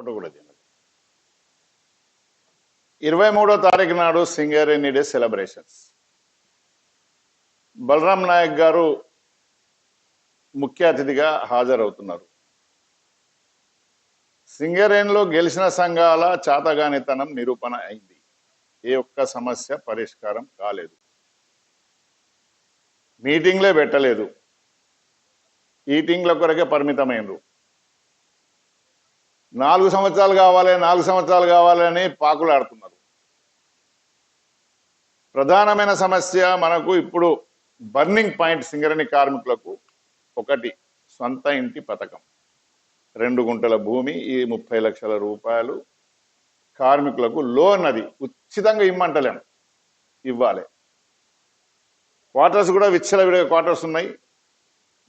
ఉండకూడదు. ఇరవై మూడో తారీఖు నాడు సింగరేణి డే సెలబ్రేషన్స్. బలరాం నాయక్ గారు ముఖ్య అతిథిగా హాజరవుతున్నారు. సింగరేణిలో గెలిచిన సంఘాల చాతగానితనం నిరూపణ అయింది. ఏ ఒక్క సమస్య పరిష్కారం కాలేదు. మీటింగ్లే పెట్టలేదు. ఈటింగ్ల కొరకే పరిమితమైనరు నాలుగు సంవత్సరాలు కావాలి నాలుగు సంవత్సరాలు కావాలి అని పాకులు ఆడుతున్నారు. ప్రధానమైన సమస్య మనకు ఇప్పుడు బర్నింగ్ పాయింట్ సింగరణి కార్మికులకు ఒకటి సొంత ఇంటి పథకం. రెండు గుంటల భూమి ఈ ముప్పై లక్షల రూపాయలు కార్మికులకు లోన్ అది ఉచితంగా ఇమ్మంటలేం. ఇవ్వాలి. క్వార్టర్స్ కూడా విచ్చలవిడిగా క్వార్టర్స్ ఉన్నాయి.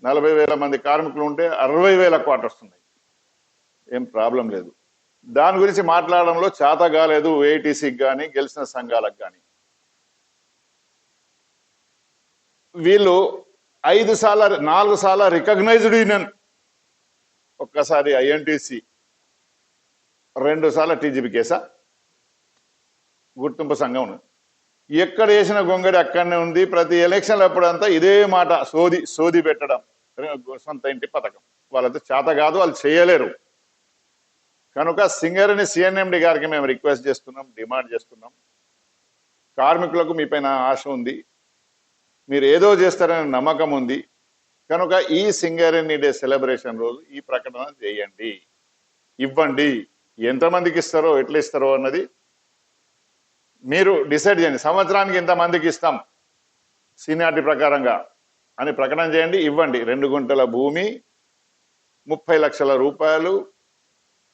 నలభై వేల మంది కార్మికులు ఉంటే అరవై వేల క్వార్టర్స్ ఉన్నాయి. ఏం ప్రాబ్లం లేదు. దాని గురించి మాట్లాడడంలో చేత కాలేదు ఏఐటీసీకి కానీ గెలిచిన సంఘాలకు కానీ వీళ్ళు ఐదు సార్ల నాలుగు సార్ల రికగ్నైజ్డ్ యూనియన్. ఒక్కసారి ఐఎన్టీసీ రెండు సార్లు టీజీపీ కేసా? గుర్తింపు సంఘం ఎక్కడ వేసిన గొంగడి అక్కడనే ఉంది. ప్రతి ఎలక్షన్లు అప్పుడంతా ఇదే మాట సోది సోది పెట్టడం. సొంత ఇంటి పథకం. వాళ్ళతో చేత కాదు వాళ్ళు చేయలేరు. కనుక సింగర్ని సిఎన్ఎండి గారికి మేము రిక్వెస్ట్ చేస్తున్నాం డిమాండ్ చేస్తున్నాం. కార్మికులకు మీ పైన ఆశ ఉంది. మీరు ఏదో చేస్తారనే నమ్మకం ఉంది. కనుక ఈ సింగరేణి డే సెలబ్రేషన్ రోజు ఈ ప్రకటన చేయండి. ఇవ్వండి. ఎంతమందికి ఇస్తారో ఎట్లా ఇస్తారో అన్నది మీరు డిసైడ్ చేయండి. సంవత్సరానికి ఇంతమందికి ఇస్తాం? సీనియారిటీ ప్రకారంగా అని ప్రకటన చేయండి ఇవ్వండి. రెండు గుంటల భూమి ముప్పై లక్షల రూపాయలు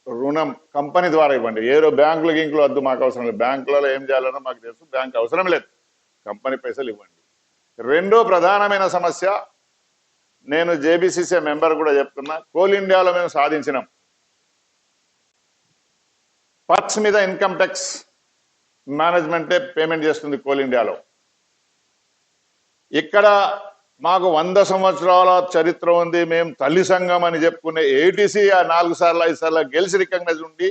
రుణం కంపెనీ ద్వారా ఇవ్వండి. ఏదో బ్యాంకులు గింకులు వద్దు మాకు అవసరం లేదు. బ్యాంకులలో ఏం చేయాలన్నా మాకు తెలుసు. బ్యాంక్ అవసరం లేదు. కంపెనీ పైసలు ఇవ్వండి. రెండో ప్రధానమైన సమస్య నేను జేబీసీసీ మెంబర్ కూడా చెప్తున్నా కోల్ ఇండియాలో మేము సాధించినాం. పర్క్స్ మీద ఇన్కమ్ ట్యాక్స్ మేనేజ్మెంటే పేమెంట్ చేస్తుంది కోల్ ఇండియాలో. ఇక్కడ మాకు వంద సంవత్సరాల చరిత్ర ఉంది మేము తల్లి సంఘం అని చెప్పుకునే ఏటీసీ ఆ నాలుగు సార్లు ఐదు సార్లు గెలిచి రికగ్నైజ్ ఉండి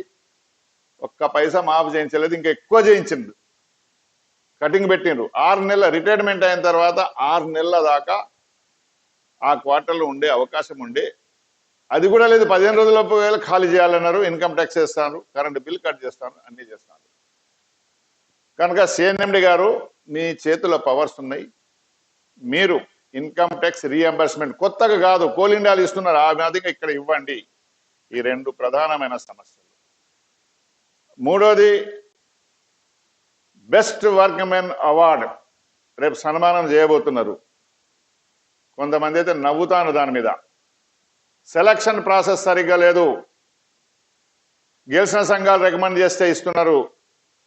ఒక్క పైసా మాఫ్ చేయించలేదు ఇంకా ఎక్కువ చేయించింది. కటింగ్ పెట్టిండ్రు. ఆరు నెలల రిటైర్మెంట్ అయిన తర్వాత ఆరు నెలల దాకా ఆ క్వార్టర్లో ఉండే అవకాశం ఉండే. అది కూడా లేదు పదిహేను రోజుల వేళ ఖాళీ చేయాలన్నారు ఇన్కమ్ ట్యాక్స్ చేస్తాను కరెంట్ బిల్ కట్ చేస్తాను అన్ని చేస్తాను కనుక సిఎన్ఎండి గారు మీ చేతిలో పవర్స్ ఉన్నాయి. మీరు ఇన్కమ్ ట్యాక్స్ రీఎంబర్స్మెంట్ కొత్తగా కాదు కోల్ ఇండియాలు ఇస్తున్నారు. ఆ మాదిరిగా ఇక్కడ ఇవ్వండి. ఈ రెండు ప్రధానమైన సమస్యలు. మూడోది బెస్ట్ వర్క్ మెన్ అవార్డ్. రేపు సన్మానం చేయబోతున్నారు. కొంతమంది అయితే నవ్వుతాను దాని మీద. సెలక్షన్ ప్రాసెస్ సరిగ్గా లేదు. గెలిచిన సంఘాలు రికమెండ్ చేస్తే ఇస్తున్నారు.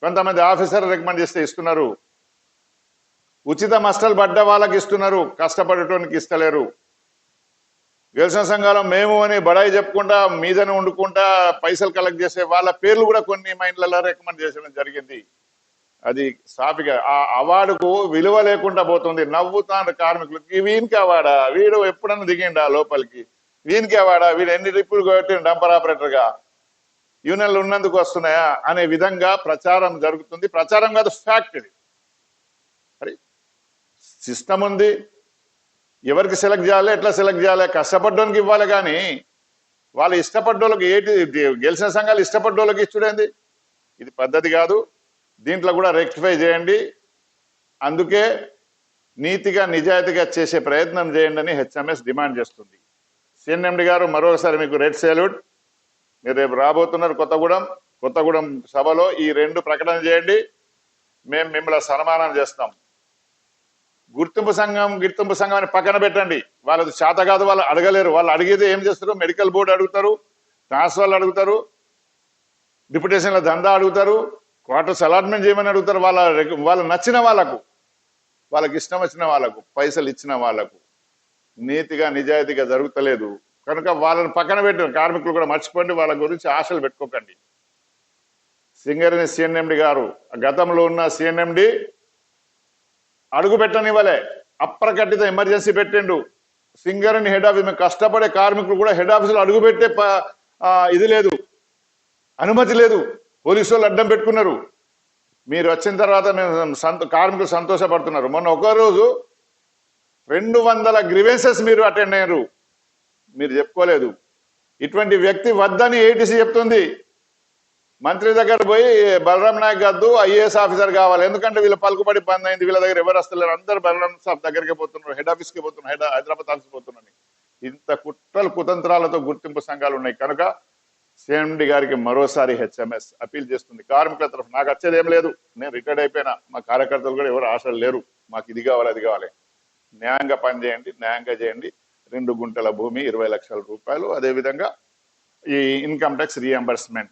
కొంతమంది ఆఫీసర్ రికమెండ్ చేస్తే ఇస్తున్నారు. ఉచిత మస్టలు పడ్డ వాళ్ళకి ఇస్తున్నారు. కష్టపడటానికి ఇస్తలేరు. వ్యవసాయ సంఘాలు మేము అని బడాయి చెప్పుకుంటా మీదనే వండుకుంటా పైసలు కలెక్ట్ చేసే వాళ్ళ పేర్లు కూడా కొన్ని మైండ్లలో రికమెండ్ చేసడం జరిగింది. అది సాఫీగా ఆ అవార్డుకు విలువ లేకుండా పోతుంది. నవ్వుతాను కార్మికులకి వీనికి అవాడా వీడు ఎప్పుడన్నా దిగిండా లోపలికి? వీనికి అవాడా వీడు ఎన్ని ట్రిప్పులు కొట్టి డంపర్ ఆపరేటర్గా? యూనియన్లు ఉన్నందుకు వస్తున్నాయా? అనే విధంగా ప్రచారం జరుగుతుంది. ప్రచారం కాదు ఫ్యాక్ట్ ఇది. సిస్టమ్ ఉంది. ఎవరికి సెలెక్ట్ చేయాలి ఎట్లా సెలెక్ట్ చేయాలి కష్టపడ్డోనికి ఇవ్వాలి కానీ వాళ్ళు ఇష్టపడ్డోళ్ళకి ఏటి గెలిచిన సంఘాలు ఇష్టపడ్డోళ్ళకి ఇచ్చుడేంది ఇది పద్ధతి కాదు. దీంట్లో కూడా రెక్టిఫై చేయండి. అందుకే నీతిగా నిజాయితీగా చేసే ప్రయత్నం చేయండి అని హెచ్ఎంఎస్ డిమాండ్ చేస్తుంది. సిఎన్ఎండి గారు మరొకసారి మీకు రెడ్ సెల్యూట్. మీరు రేపు రాబోతున్నారు కొత్తగూడెం. కొత్తగూడెం సభలో ఈ రెండు ప్రకటన చేయండి. మేము మిమ్మల్ని సన్మానం చేస్తాం. గుర్తింపు సంఘం గుర్తింపు సంఘం అని పక్కన పెట్టండి. వాళ్ళది చేత కాదు వాళ్ళు అడగలేరు. వాళ్ళు అడిగేది ఏం చేస్తారు? మెడికల్ బోర్డు అడుగుతారు ట్రాన్స్ఫర్లు అడుగుతారు డిప్యుటేషన్ల దందా అడుగుతారు క్వార్టర్స్ అలాట్మెంట్ చేయమని అడుగుతారు. వాళ్ళ వాళ్ళు వాళ్ళ నచ్చిన వాళ్ళకు వాళ్ళకి ఇష్టం వచ్చిన వాళ్ళకు పైసలు ఇచ్చిన వాళ్ళకు నీతిగా నిజాయితీగా జరుగుతలేదు. కనుక వాళ్ళని పక్కన పెట్టిన కార్మికులు కూడా మర్చిపోండి. వాళ్ళ గురించి ఆశలు పెట్టుకోకండి. సింగరేణి సిఎన్ఎండి గారు గతంలో ఉన్న సిఎన్ఎండి అడుగు పెట్టనివ్వలే. అప్రకటిత ఎమర్జెన్సీ పెట్టిండు. సింగరేణి హెడ్ ఆఫీస్ మేము కష్టపడే కార్మికులు కూడా హెడ్ ఆఫీసులో అడుగు పెట్టే ఇది లేదు. అనుమతి లేదు. పోలీసు వాళ్ళు అడ్డం పెట్టుకున్నారు. మీరు వచ్చిన తర్వాత మేము సంత కార్మికులు సంతోషపడుతున్నారు. మొన్న ఒక రోజు రెండు వందల గ్రివెన్సెస్ మీరు అటెండ్ అయ్యారు. మీరు చెప్పుకోలేదు. ఇటువంటి వ్యక్తి వద్దని ఏటీసీ చెప్తుంది. మంత్రి దగ్గర పోయి బలరాం నాయక్ గద్దు ఐఏఎస్ ఆఫీసర్ కావాలి. ఎందుకంటే వీళ్ళు పలుకుబడి బంద్ అయింది. వీళ్ళ దగ్గర ఎవరు వస్తలేరు. అందరు బలరాం సాబ్ దగ్గరికి పోతున్నారు. హెడ్ ఆఫీస్కి పోతున్నారు. హెడ్ హైదరాబాద్ ఆఫీస్కి పోతున్నారు ఇంత కుట్రలు కుతంత్రాలతో గుర్తింపు సంఘాలు ఉన్నాయి. కనుక సిఎండి గారికి మరోసారి హెచ్ఎంఎస్ అపీల్ చేస్తుంది. కార్మికుల తరఫు నాకు వచ్చేది ఏం లేదు. నేను రిటైర్డ్ అయిపోయినా. మా కార్యకర్తలు కూడా ఎవరు ఆశలు లేరు. మాకు ఇది కావాలి అది కావాలి. న్యాయంగా పనిచేయండి న్యాయంగా చేయండి. రెండు గుంటల భూమి ఇరవై లక్షల రూపాయలు. అదేవిధంగా ఈ ఇన్కమ్ ట్యాక్స్ రీఎంబర్స్మెంట్.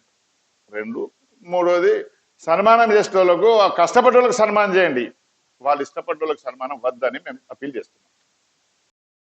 రెండు. మూడోది సన్మానం చేసే వాళ్ళకు కష్టపడ్డ సన్మానం చేయండి. వాళ్ళు ఇష్టపడేవాళ్ళకి సన్మానం వద్దని మేము అప్పీల్ చేస్తున్నాం.